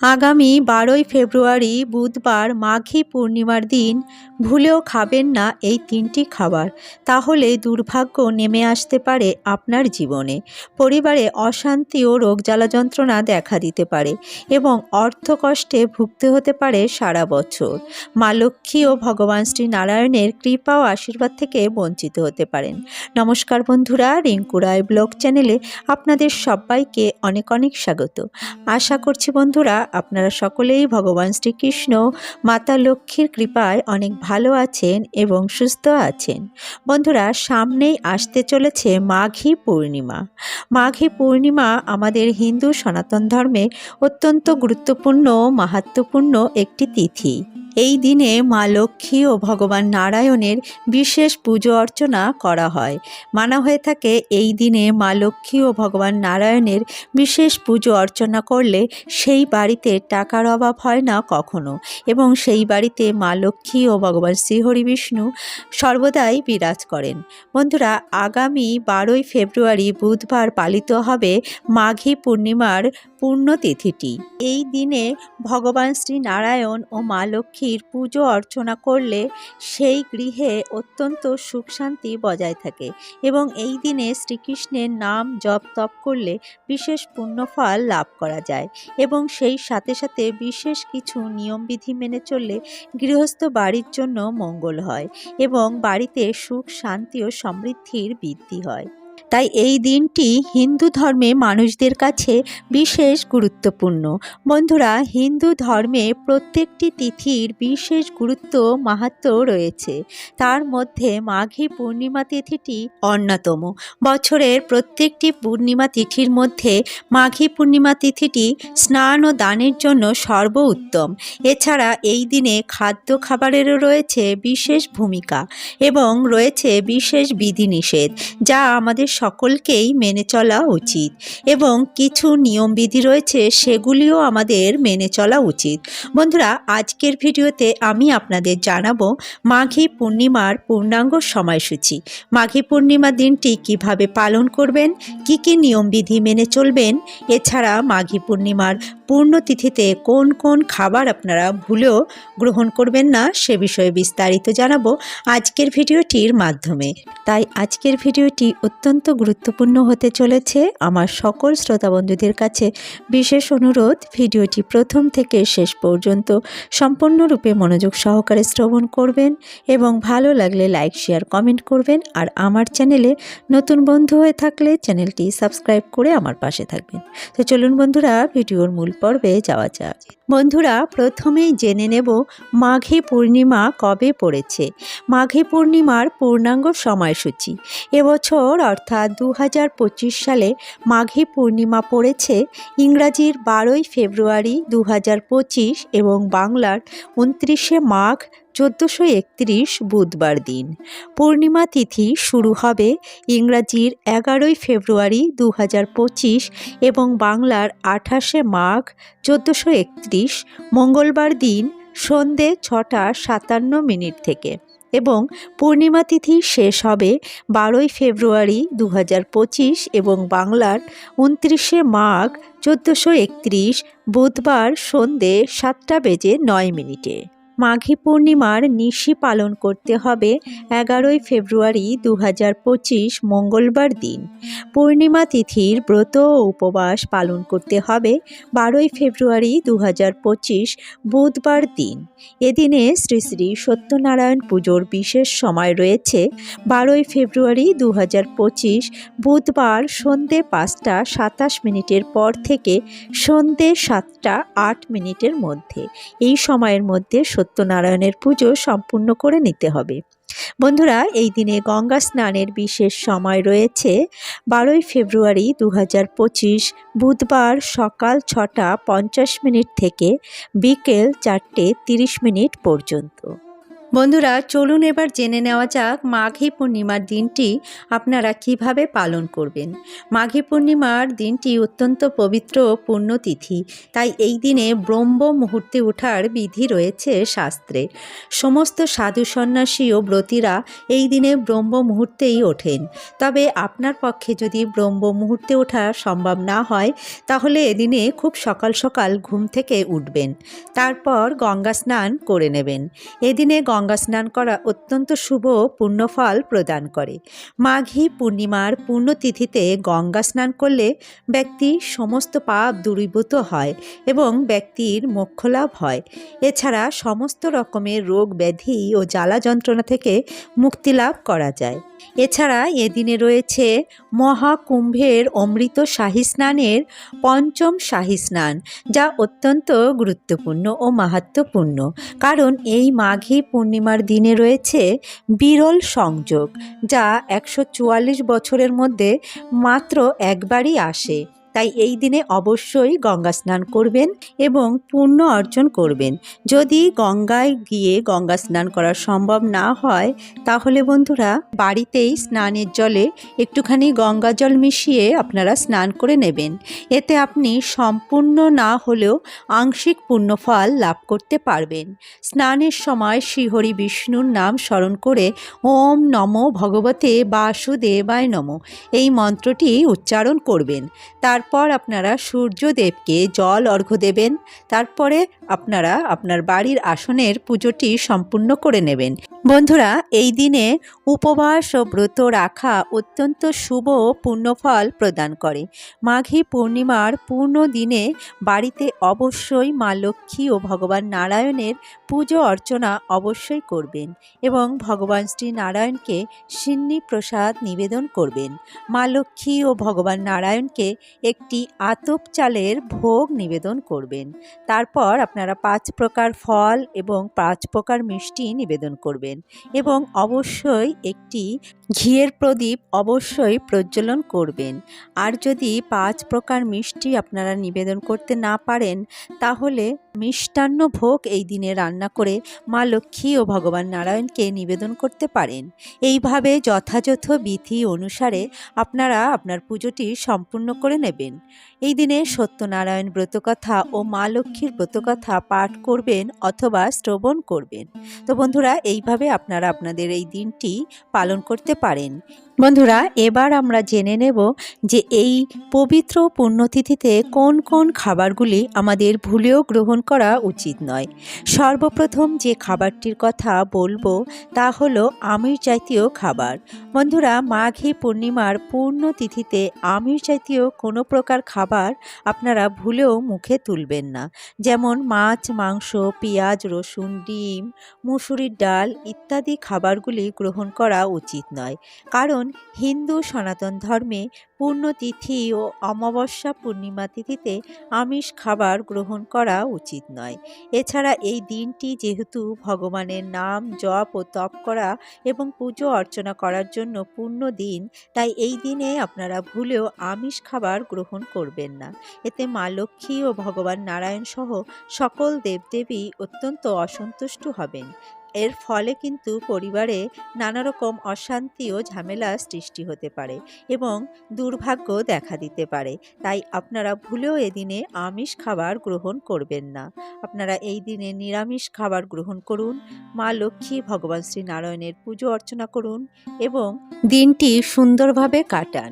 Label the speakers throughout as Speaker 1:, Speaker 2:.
Speaker 1: আগামী বারোই ফেব্রুয়ারি বুধবার মাঘী পূর্ণিমার দিন, ভুলেও খাবেন না এই তিনটি খাবার। তাহলে দুর্ভাগ্য নেমে আসতে পারে আপনার জীবনে। পরিবারে অশান্তি ও রোগ জ্বালা যন্ত্রণা দেখা দিতে পারে এবং অর্থকষ্টে ভুগতে হতে পারে সারা বছর। মা লক্ষ্মী ও ভগবান শ্রী নারায়ণের কৃপা ও আশীর্বাদ থেকে বঞ্চিত হতে পারেন। নমস্কার বন্ধুরা, রিঙ্কু রায় ব্লগ চ্যানেলে আপনাদের সবাইকে অনেক অনেক স্বাগত। আশা করছি বন্ধুরা আপনারা সকলেই ভগবান শ্রীকৃষ্ণ, মাতা লক্ষ্মীর কৃপায় অনেক ভালো আছেন এবং সুস্থ আছেন। বন্ধুরা, সামনেই আসতে চলেছে মাঘী পূর্ণিমা। মাঘী পূর্ণিমা আমাদের হিন্দু সনাতন ধর্মে অত্যন্ত গুরুত্বপূর্ণ মাহাত্মপূর্ণ একটি তিথি। এই দিনে মা লক্ষ্মী ও ভগবান নারায়ণের বিশেষ পুজো অর্চনা করা হয়। মানা হয়ে থাকে, এই দিনে মা লক্ষ্মী ও ভগবান নারায়ণের বিশেষ পুজো অর্চনা করলে সেই বাড়িতে টাকার অভাব হয় না কখনো এবং সেই বাড়িতে মা লক্ষ্মী ও ভগবান শ্রীহরি বিষ্ণু সর্বদাই বিরাজ করেন। বন্ধুরা, আগামী বারোই ফেব্রুয়ারি বুধবার পালিত হবে মাঘী পূর্ণিমার পূর্ণতিথিটি এই দিনে ভগবান শ্রী নারায়ণ ও মা লক্ষ্মীর পুজো অর্চনা করলে সেই গৃহে অত্যন্ত সুখ শান্তি বজায় থাকে এবং এই দিনে শ্রীকৃষ্ণের নাম জপ তপ করলে বিশেষ পুণ্যফল লাভ করা যায় এবং সেই সাথে সাথে বিশেষ কিছু নিয়মবিধি মেনে চললে গৃহস্থ বাড়ির জন্য মঙ্গল হয় এবং বাড়িতে সুখ, শান্তি ও সমৃদ্ধির বৃদ্ধি হয়। তাই এই দিনটি হিন্দু ধর্মে মানুষদের কাছে বিশেষ গুরুত্বপূর্ণ। বন্ধুরা, হিন্দু ধর্মে প্রত্যেকটি তিথির বিশেষ গুরুত্ব, মাহাত্ম রয়েছে। তার মধ্যে মাঘী পূর্ণিমা তিথিটি অন্যতম। বছরের প্রত্যেকটি পূর্ণিমা তিথির মধ্যে মাঘী পূর্ণিমা তিথিটি স্নান ও দানের জন্য সর্ব উত্তম এছাড়া এই দিনে খাদ্য খাবারেরও রয়েছে বিশেষ ভূমিকা এবং রয়েছে বিশেষ বিধিনিষেধ, যা আমাদের সকলকেই মেনে চলা উচিত এবং কিছু নিয়মবিধি রয়েছে সেগুলিও আমাদের মেনে চলা উচিত। বন্ধুরা, আজকের ভিডিওতে আমি আপনাদের জানাব মাঘী পূর্ণিমার পূর্ণাঙ্গ সময়সূচি। মাঘী পূর্ণিমা দিনটি কীভাবে পালন করবেন, কি কি নিয়মবিধি মেনে চলবেন, এছাড়া মাঘী পূর্ণিমার পূর্ণতিথিতে কোন কোন খাবার আপনারা ভুলেও গ্রহণ করবেন না, সে বিষয়ে বিস্তারিত জানাব আজকের ভিডিওটির মাধ্যমে। তাই আজকের ভিডিওটি অত্যন্ত গুরুত্বপূর্ণ হতে চলেছে। আমার সকল শ্রোতা বন্ধুদের কাছে বিশেষ অনুরোধ, ভিডিওটি প্রথম থেকে শেষ পর্যন্ত সম্পূর্ণরূপে মনোযোগ সহকারে শ্রবণ করবেন এবং ভালো লাগলে লাইক, শেয়ার, কমেন্ট করবেন আর আমার চ্যানেলে নতুন বন্ধু হয়ে থাকলে চ্যানেলটি সাবস্ক্রাইব করে আমার পাশে থাকবেন। তো চলুন বন্ধুরা, ভিডিওর মূল পর্বে যাওয়া যাক। বন্ধুরা, প্রথমেই জেনে নেব মাঘী পূর্ণিমা কবে পড়েছে। মাঘী পূর্ণিমার পূর্ণাঙ্গ সময়সূচি। এবছর অর্থাৎ দু হাজার পঁচিশ সালে মাঘী পূর্ণিমা পড়েছে ইংরাজির বারোই ফেব্রুয়ারি দু হাজার পঁচিশ এবং বাংলার উনত্রিশে মাঘ চোদ্দোশো একত্রিশ বুধবার দিন। পূর্ণিমা তিথি শুরু হবে ইংরাজির এগারোই ফেব্রুয়ারি দু পঁচিশ এবং বাংলার আঠাশে মাঘ চোদ্দোশো একত্রিশ, মঙ্গলবার দিন সন্ধে ছটা সাতান্ন মিনিট থেকে এবং পূর্ণিমা তিথি শেষ হবে বারোই ফেব্রুয়ারি দু পঁচিশ এবং বাংলার উনত্রিশে মাঘ চোদ্দোশো একত্রিশ, বুধবার সন্ধে সাতটা বেজে নয় মিনিটে। মাঘী পূর্ণিমার নিশি পালন করতে হবে এগারোই ফেব্রুয়ারি দু হাজার পঁচিশ মঙ্গলবার দিন। পূর্ণিমা তিথির ব্রত ও উপবাস পালন করতে হবে বারোই ফেব্রুয়ারি দু হাজার পঁচিশ বুধবার দিন। এদিনে শ্রী শ্রী সত্যনারায়ণ পুজোর বিশেষ সময় রয়েছে বারোই ফেব্রুয়ারি দু হাজার পঁচিশ বুধবার সন্ধে পাঁচটা সাতাশ মিনিটের পর থেকে সন্ধে সাতটা আট মিনিটের মধ্যে। এই সময়ের মধ্যে সত্যনারায়ণের পুজো সম্পূর্ণ করে নিতে হবে। বন্ধুরা, এই দিনে গঙ্গা স্নানের বিশেষ সময় রয়েছে। বারোই ফেব্রুয়ারি দু হাজার পঁচিশ বুধবার সকাল ছটা পঞ্চাশ মিনিট থেকে বিকেল চারটে তিরিশ মিনিট পর্যন্ত। বন্ধুরা, চলুন এবার জেনে নেওয়া যাক মাঘী পূর্ণিমার দিনটি আপনারা কীভাবে পালন করবেন। মাঘী পূর্ণিমার দিনটি অত্যন্ত পবিত্র পুণ্যতিথি, তাই এই দিনে ব্রহ্ম মুহূর্তে ওঠার বিধি রয়েছে শাস্ত্রে। সমস্ত সাধু সন্ন্যাসী ও ব্রতীরা এই দিনে ব্রহ্ম মুহূর্তেই ওঠেন। তবে আপনার পক্ষে যদি ব্রহ্ম মুহূর্তে ওঠা সম্ভব না হয়, তাহলে এদিনে খুব সকাল সকাল ঘুম থেকে উঠবেন। তারপর গঙ্গা স্নান করে নেবেন। এদিনে স্নান করা অত্যন্ত শুভ পুণ্যফল প্রদান করে। মাঘী পূর্ণিমার পুণ্যতিথিতে গঙ্গা স্নান করলে ব্যক্তি সমস্ত পাপ দূরীভূত হয় এবং ব্যক্তির মোক্ষলাভ হয়। এছাড়া সমস্ত রকমের রোগ ব্যাধি ও জ্বালা যন্ত্রণা থেকে মুক্তি লাভ করা যায়। এছাড়া এদিনে রয়েছে মহাকুম্ভের অমৃত শাহী স্নানের পঞ্চম শাহী স্নান, যা অত্যন্ত গুরুত্বপূর্ণ ও মাহাত্ম্যপূর্ণ। কারণ এই মাঘী পূর্ণিমার দিনে রয়েছে বিরল সংযোগ যা একশো চুয়াল্লিশ বছরের মধ্যে মাত্র একবারই আসে। তাই এই দিনে অবশ্যই গঙ্গা স্নান করবেন এবং পুণ্য অর্জন করবেন। যদি গঙ্গায় গিয়ে গঙ্গা স্নান করা সম্ভব না হয়, তাহলে বন্ধুরা বাড়িতেই স্নানের জলে একটুখানি গঙ্গা জল মিশিয়ে আপনারা স্নান করে নেবেন। এতে আপনি সম্পূর্ণ না হলেও আংশিক পুণ্যফল লাভ করতে পারবেন। স্নানের সময় শ্রীহরি বিষ্ণুর নাম স্মরণ করে ওম নমো ভগবতে বাসুদেবায় নম। এই মন্ত্রটি উচ্চারণ করবেন। তারপর আপনারা সূর্যদেবকে জল অর্ঘ্য দেবেন তারপরে আপনারা আপনার বাড়ির আসনের পুজোটি সম্পূর্ণ করে নেবেন। বন্ধুরা, এই দিনে উপবাস ও ব্রত রাখা অত্যন্ত শুভ পুণ্যফল প্রদান করে। মাঘী পূর্ণিমার পূর্ণ দিনে বাড়িতে অবশ্যই মা লক্ষ্মী ও ভগবান নারায়ণের পুজো অর্চনা অবশ্যই করবেন এবং ভগবান শ্রী নারায়ণকে সিন্নি প্রসাদ নিবেদন করবেন। মা লক্ষ্মী ও ভগবান নারায়ণকে একটি আতপ চালের ভোগ নিবেদন করবেন। তারপর আপনারা পাঁচ প্রকার ফল এবং পাঁচ প্রকার মিষ্টি নিবেদন করবেন এবং অবশ্যই একটি ঘিয়ের প্রদীপ অবশ্যই প্রজ্বলন করবেন। আর যদি পাঁচ প্রকার মিষ্টি আপনারা নিবেদন করতে না পারেন, তাহলে মিষ্টান্ন ভোগ এই দিনে রান্না করে মা লক্ষ্মী ও ভগবান নারায়ণকে নিবেদন করতে পারেন। এইভাবে যথাযথ বিধি অনুসারে আপনারা আপনার পুজোটি সম্পূর্ণ করে নেবেন। এই দিনে সত্যনারায়ণ ব্রতকথা ও মা লক্ষ্মীর ব্রতকথা পাঠ করবেন অথবা শ্রবণ করবেন। তো বন্ধুরা, এইভাবে আপনারা আপনাদের এই দিনটি পালন করতে পারেন। বন্ধুরা, এবার আমরা জেনে নেব যে এই পবিত্র পুণ্যতিথিতে কোন কোন খাবারগুলি আমাদের ভুলেও গ্রহণ করা উচিত নয়। সর্বপ্রথম যে খাবারটির কথা বলব তা হলো আমিষ জাতীয় খাবার। বন্ধুরা, মাঘী পূর্ণিমার পূর্ণ তিথিতে আমিষ জাতীয় কোনো প্রকার খাবার আপনারা ভুলেও মুখে তুলবেন না। যেমন মাছ, মাংস, পেঁয়াজ, রসুন, ডিম, মুসুরির ডাল ইত্যাদি খাবারগুলি গ্রহণ করা উচিত নয়। কারণ হিন্দু সনাতন ধর্মে পূর্ণতিথি ও অমাবস্যা পূর্ণিমা তিথিতে আমিষ খাবার গ্রহণ করা উচিত নয়। এছাড়া এই দিনটি যেহেতু ভগবানের নাম জপ ও তপ করা এবং পুজো অর্চনা করার জন্য পূর্ণ দিন, তাই এই দিনে আপনারা ভুলেও আমিষ খাবার গ্রহণ করবেন না। এতে মা লক্ষ্মী ও ভগবান নারায়ণ সহ সকল দেবদেবী অত্যন্ত অসন্তুষ্ট হবেন। এর ফলে কিন্তু পরিবারে নানা রকম অশান্তি ও ঝামেলা সৃষ্টি হতে পারে এবং দুর্ভাগ্য দেখা দিতে পারে। তাই আপনারা ভুলেও এদিনে আমিষ খাবার গ্রহণ করবেন না। আপনারা এই দিনে নিরামিষ খাবার গ্রহণ করুন, মা লক্ষ্মী, ভগবান শ্রী নারায়ণের পুজো অর্চনা করুন এবং দিনটি সুন্দরভাবে কাটান।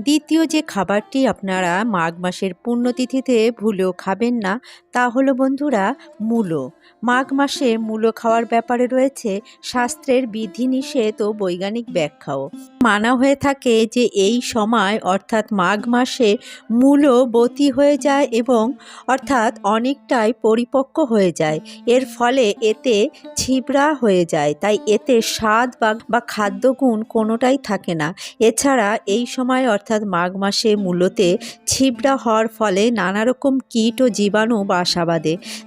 Speaker 1: দ্বিতীয় যে খাবারটি আপনারা মাঘ মাসের পুণ্যতিথিতে ভুলেও খাবেন না, তা হলো বন্ধুরা, মূলো। মাঘ মাসে মূলো খাওয়ার ব্যাপারে রয়েছে শাস্ত্রের বিধিনিষেধ ও বৈজ্ঞানিক ব্যাখ্যাও। মানা হয়ে থাকে যে এই সময় অর্থাৎ মাঘ মাসে মূলো বতী হয়ে যায় এবং অর্থাৎ অনেকটাই পরিপক্ক হয়ে যায়। এর ফলে এতে ছিবড়া হয়ে যায়, তাই এতে স্বাদ বা খাদ্যগুণ কোনোটাই থাকে না। এছাড়া এই সময় অর্থাৎ মাঘ মাসে মূলতে ছিবড়া হওয়ার ফলে নানা রকম কীট ও জীবাণু বাসা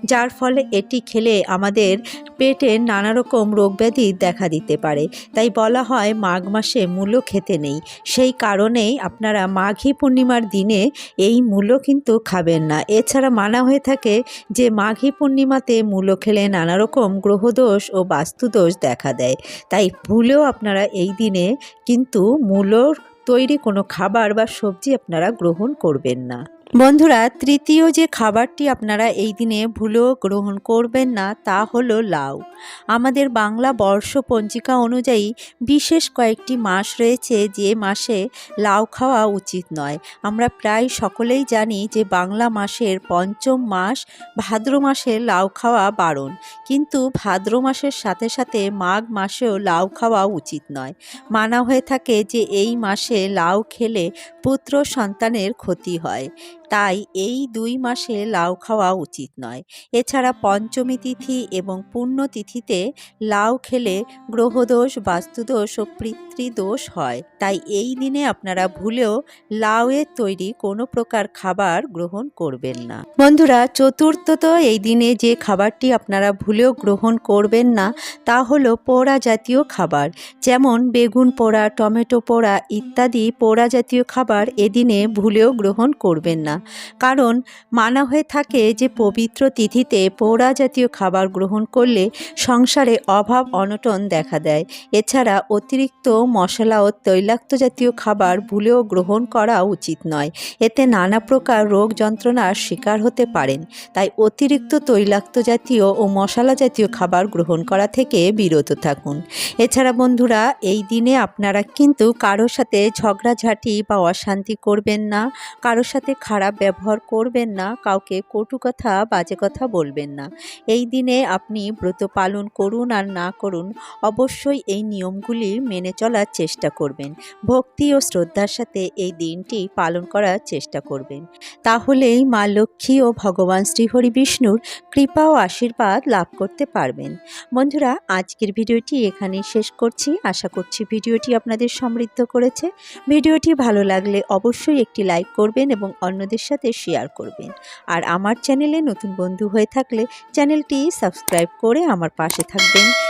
Speaker 1: যার ফলে এটি খেলে আমাদের পেটে নানা নানা রকম রোগব্যাধি দেখা দিতে পারে। তাই বলা হয় মাঘ মাসে মূলো খেতে নেই। সেই কারণেই আপনারা মাঘী পূর্ণিমার দিনে এই মূলো কিন্তু খাবেন না। এছাড়া মানা হয়ে থাকে যে মাঘী পূর্ণিমাতে মূলো খেলে নানা রকম গ্রহদোষ ও বাস্তুদোষ দেখা দেয়। তাই ভুলেও আপনারা এই দিনে কিন্তু মূলোর তৈরি কোনো খাবার বা সবজি আপনারা গ্রহণ করবেন না। বন্ধুরা, তৃতীয় যে খাবারটি আপনারা এই দিনে ভুলেও গ্রহণ করবেন না, তা হলো লাউ। আমাদের বাংলা বর্ষ পঞ্জিকা অনুযায়ী বিশেষ কয়েকটি মাস রয়েছে যে মাসে লাউ খাওয়া উচিত নয়। আমরা প্রায় সকলেই জানি যে বাংলা মাসের পঞ্চম মাস ভাদ্র মাসে লাউ খাওয়া বারণ। কিন্তু ভাদ্র মাসের সাথে সাথে মাঘ মাসেও লাউ খাওয়া উচিত নয়। মানা হয়ে থাকে যে এই মাসে লাউ খেলে পুত্র সন্তানের ক্ষতি হয়। তাই এই দুই মাসে লাউ খাওয়া উচিত নয়। এছাড়া পঞ্চমী তিথি এবং পুণ্য তিথিতে লাউ খেলে গ্রহদোষ, বাস্তুদোষ ও পিতৃদোষ হয়, তাই এই দিনে আপনারা ভুলেও লাউয়ের তৈরি কোনো প্রকার খাবার গ্রহণ করবেন না। বন্ধুরা, চতুর্থত এই দিনে যে খাবারটি আপনারা ভুলেও গ্রহণ করবেন না, তা হলো পোড়া জাতীয় খাবার। যেমন বেগুন পোড়া, টমেটো পোড়া ইত্যাদি পোড়া জাতীয় খাবার এদিনে ভুলেও গ্রহণ করবেন না। কারণ মানা হয়ে থাকে যে পবিত্র তিথিতে পোড়া জাতীয় খাবার গ্রহণ করলে সংসারে অভাব অনটন দেখা দেয়। এছাড়া অতিরিক্ত মশলা ও তৈলাক্ত জাতীয় খাবার ভুলেও গ্রহণ করা উচিত নয়। এতে নানা প্রকার রোগ যন্ত্রণার শিকার হতে পারেন। তাই অতিরিক্ত তৈলাক্ত জাতীয় ও মশলা জাতীয় খাবার গ্রহণ করা থেকে বিরত থাকুন। এছাড়া বন্ধুরা, এই দিনে আপনারা কিন্তু কারোর সাথে ঝগড়াঝাঁটি বা অশান্তি করবেন না, কারোর সাথে খারাপ ব্যবহার করবেন না, কাউকে কটু কথা, বাজে কথা বলবেন না। এই দিনে আপনি ব্রত পালন করুন আর না করুন। অবশ্যই এই নিয়মগুলি মেনে চলার চেষ্টা করবেন। ভক্তি ও শ্রদ্ধার সাথে এই দিনটি পালন করার চেষ্টা করবেন। তাহলেই মা লক্ষ্মী ও ভগবান শ্রীহরি বিষ্ণুর কৃপা ও আশীর্বাদ লাভ করতে পারবেন। বন্ধুরা, আজকের ভিডিওটি এখানেই শেষ করছি। আশা করছি ভিডিওটি আপনাদের সমৃদ্ধ করেছে। ভিডিওটি ভালো লাগলে অবশ্যই একটি লাইক করবেন এবং অন্যদের সাথে শেয়ার করবেন। আর আমার চ্যানেলে নতুন বন্ধু হয়ে থাকলে চ্যানেলটি সাবস্ক্রাইব করে আমার পাশে থাকবেন।